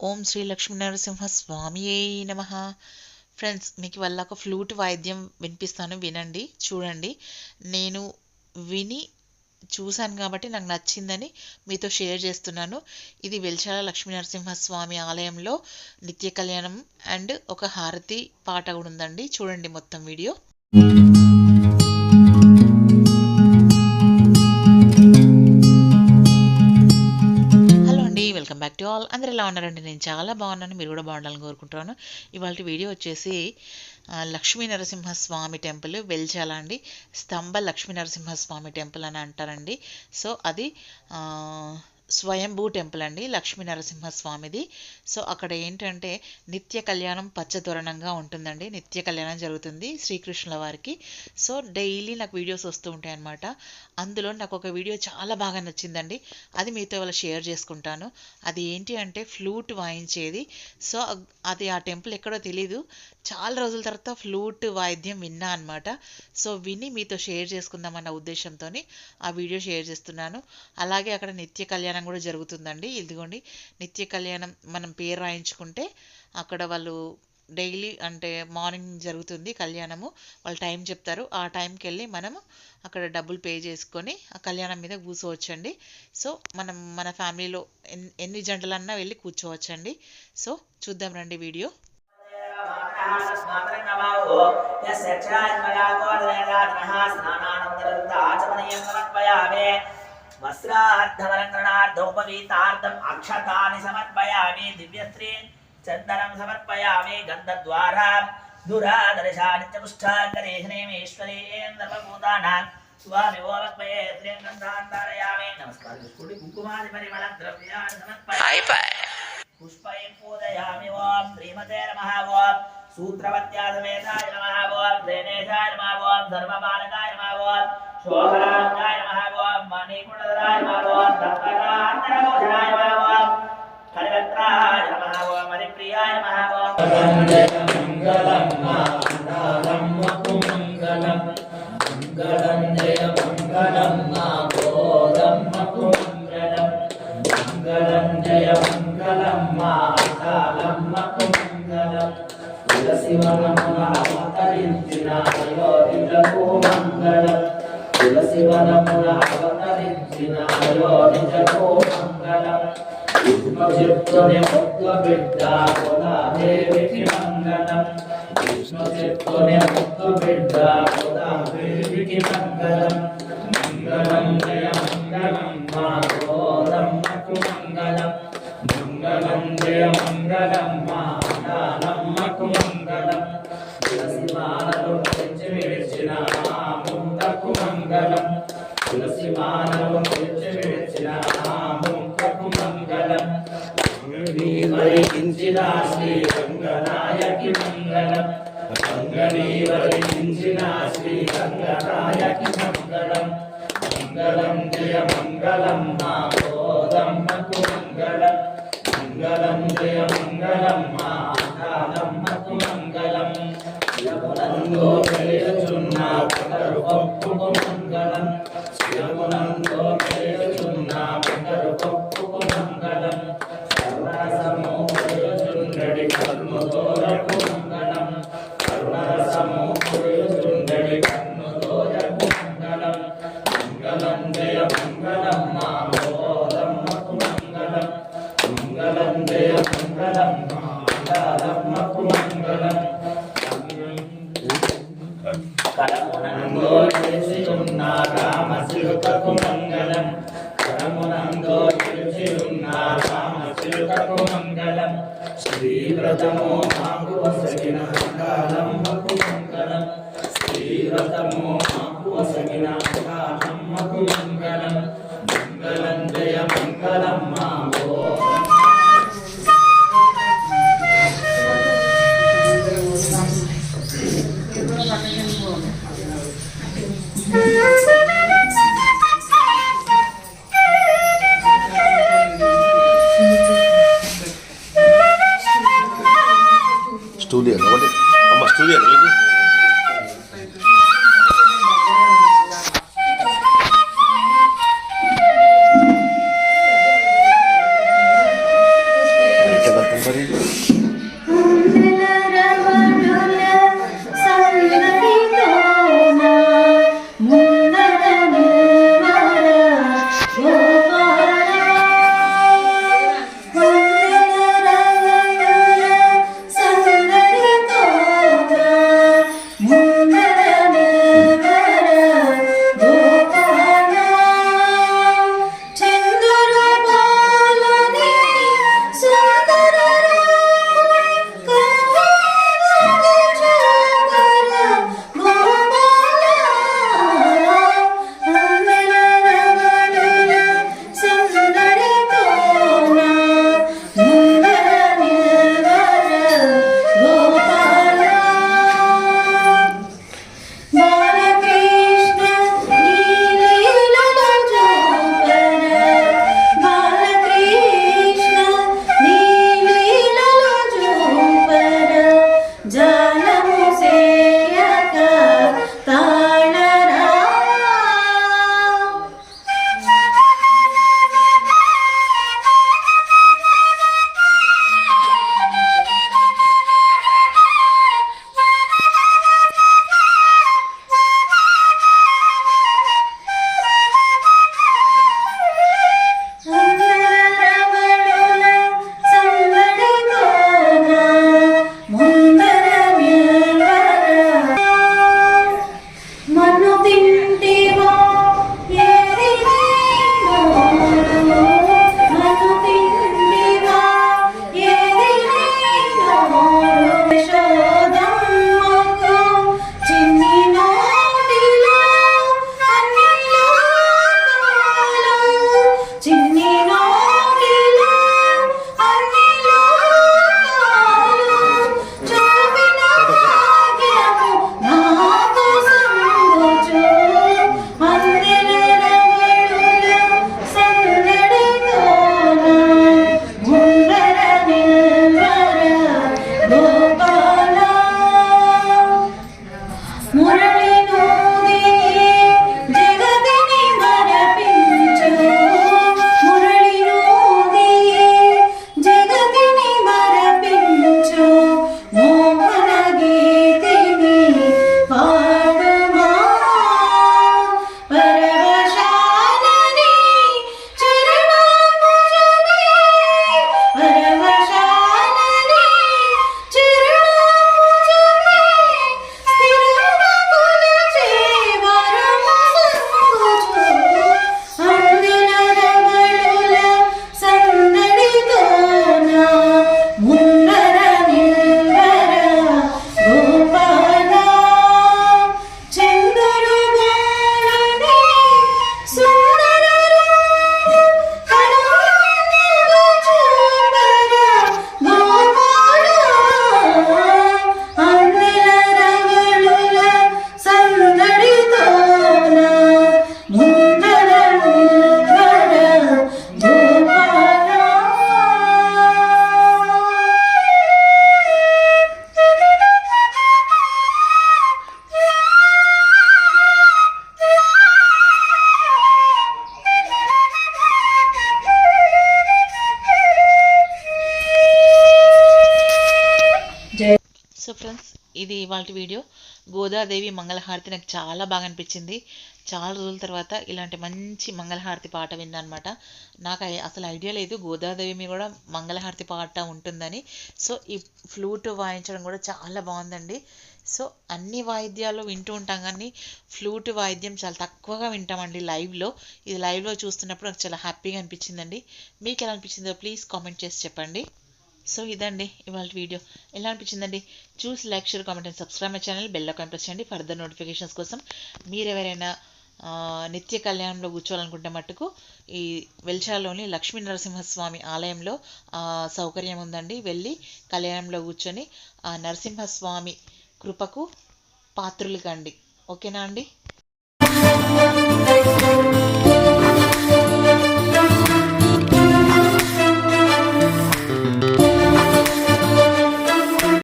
ఓం శ్రీ లక్ష్మీ నరసింహ స్వామియే నమ. ఫ్రెండ్స్ మీకు వల్ల ఒక ఫ్లూట్ వాయిద్యం వినిపిస్తాను వినండి చూడండి. నేను విని చూశాను కాబట్టి నాకు నచ్చిందని మీతో షేర్ చేస్తున్నాను. ఇది వెల్చాల లక్ష్మీనరసింహ స్వామి ఆలయంలో నిత్య కళ్యాణం అండ్ ఒక హారతి పాట కూడా ఉందండి. చూడండి మొత్తం వీడియో. టు ఆల్ అందరు ఎలా ఉన్నారండి? నేను చాలా బాగున్నాను. మీరు కూడా బాగుండాలని కోరుకుంటున్నాను. ఇవాళ వీడియో వచ్చేసి లక్ష్మీ నరసింహస్వామి టెంపుల్ వెల్చాల అండి. స్తంభ లక్ష్మీ నరసింహస్వామి టెంపుల్ అని అంటారండి. సో అది స్వయంభూ టెంపుల్ అండి లక్ష్మీ నరసింహస్వామిది సో అక్కడ ఏంటంటే నిత్య కళ్యాణం పచ్చదొరణంగా ఉంటుందండి. నిత్య కళ్యాణం జరుగుతుంది శ్రీకృష్ణుల వారికి. సో డైలీ నాకు వీడియోస్ వస్తూ ఉంటాయి అన్నమాట. అందులో నాకు ఒక వీడియో చాలా బాగా నచ్చిందండి. అది మీతో ఇవాళ షేర్ చేసుకుంటాను. అది ఏంటి అంటే ఫ్లూట్ వాయించేది. సో అది ఆ టెంపుల్ ఎక్కడో తెలీదు. చాలా రోజుల తర్వాత ఫ్లూట్ వాయిద్యం విన్నా అనమాట సో విని మీతో షేర్ చేసుకుందామన్న ఉద్దేశంతో ఆ వీడియో షేర్ చేస్తున్నాను. అలాగే అక్కడ నిత్య కళ్యాణం కూడా జరుగుతుందండి. ఇదిగోండి నిత్య కళ్యాణం మనం పేరు రాయించుకుంటే అక్కడ వాళ్ళు డైలీ అంటే మార్నింగ్ జరుగుతుంది కళ్యాణము. వాళ్ళు టైం చెప్తారు. ఆ టైంకి వెళ్ళి మనము అక్కడ డబ్బులు పే చేసుకొని ఆ కళ్యాణం మీద కూర్చోవచ్చండి. సో మనం మన ఫ్యామిలీలో ఎన్ని ఎన్ని జంటలన్నా వెళ్ళి కూర్చోవచ్చండి. సో చూద్దాం రండి వీడియో. వస్త్రార్థవరంగణార్థోపవీతార్థం అక్షతాని సమర్పయామి దివ్యస్త్రీ చందనం సమర్పయామి గంధద్వారా దురాదర్శాని చ పుష్టాంగరేషణేమేశ్వరేంద్రపూతానాం స్వామి ఓవక్మయే శ్రీం గంధాన్ ధారయామి నమస్కారం కుడి కుంకుమాది పరిమళ ద్రవ్యాన్ని సమర్పయామి పుష్పై పూజయామి ఓం శ్రీమతే నమః ఓం సూత్రవత్యాసమేతాయ నమః ఓం శ్రేణేశాయ నమః ఓం సర్వపాలకాయ నమః ఓం శోభరాంగాయ మంగళం Mangalam, Mangalam, Mangalam, Mangalam, Mangalam, Mangalam, Mangalam, Mangalam, Mangalam, Mangalam, Mangalam, Mangalam, Mangalam, Mangalam, Mangalam, Mangalam, Mangalam, Mangalam, Mangalam, మాకు వసగిన కాలమ్మకు శంకర శ్రీవ్రతము మాకు వసగిన కాలమ్మకు மூணாவது ఇవాళ వీడియో గోదాదేవి మంగళహారతి నాకు చాలా బాగా అనిపించింది. చాలా రోజుల తర్వాత ఇలాంటి మంచి మంగళహారతి పాట విన్నానమాట. అనమాట నాకు అసలు ఐడియా లేదు గోదాదేవి మీద కూడా మంగళహారతి పాట ఉంటుందని. సో ఈ ఫ్లూట్ వాయించడం కూడా చాలా బాగుందండి. సో అన్ని వాయిద్యాలు వింటూ ఉంటాం కానీ ఫ్లూట్ వాయిద్యం చాలా తక్కువగా వింటామండి లైవ్లో. ఇది లైవ్లో చూస్తున్నప్పుడు నాకు చాలా హ్యాపీగా అనిపించిందండి. మీకు ఎలా అనిపించిందో ప్లీజ్ కామెంట్ చేసి చెప్పండి. సో ఇదండి ఇవాళ వీడియో. ఎలా అనిపించిందండి? చూసి like share comment and subscribe my channel bell icon press చేయండి. ఫర్దర్ నోటిఫికేషన్స్ కోసం మీరు ఎవరైనా నిత్య కళ్యాణంలో కూర్చోవాలనుకుంటే మట్టుకు ఈ వెల్చాలోని లక్ష్మీ నరసింహస్వామి ఆలయంలో సౌకర్యం ఉందండి. వెళ్ళి కళ్యాణంలో కూర్చొని ఆ నరసింహస్వామి కృపకు పాత్రులు కండి. ఓకేనా అండి?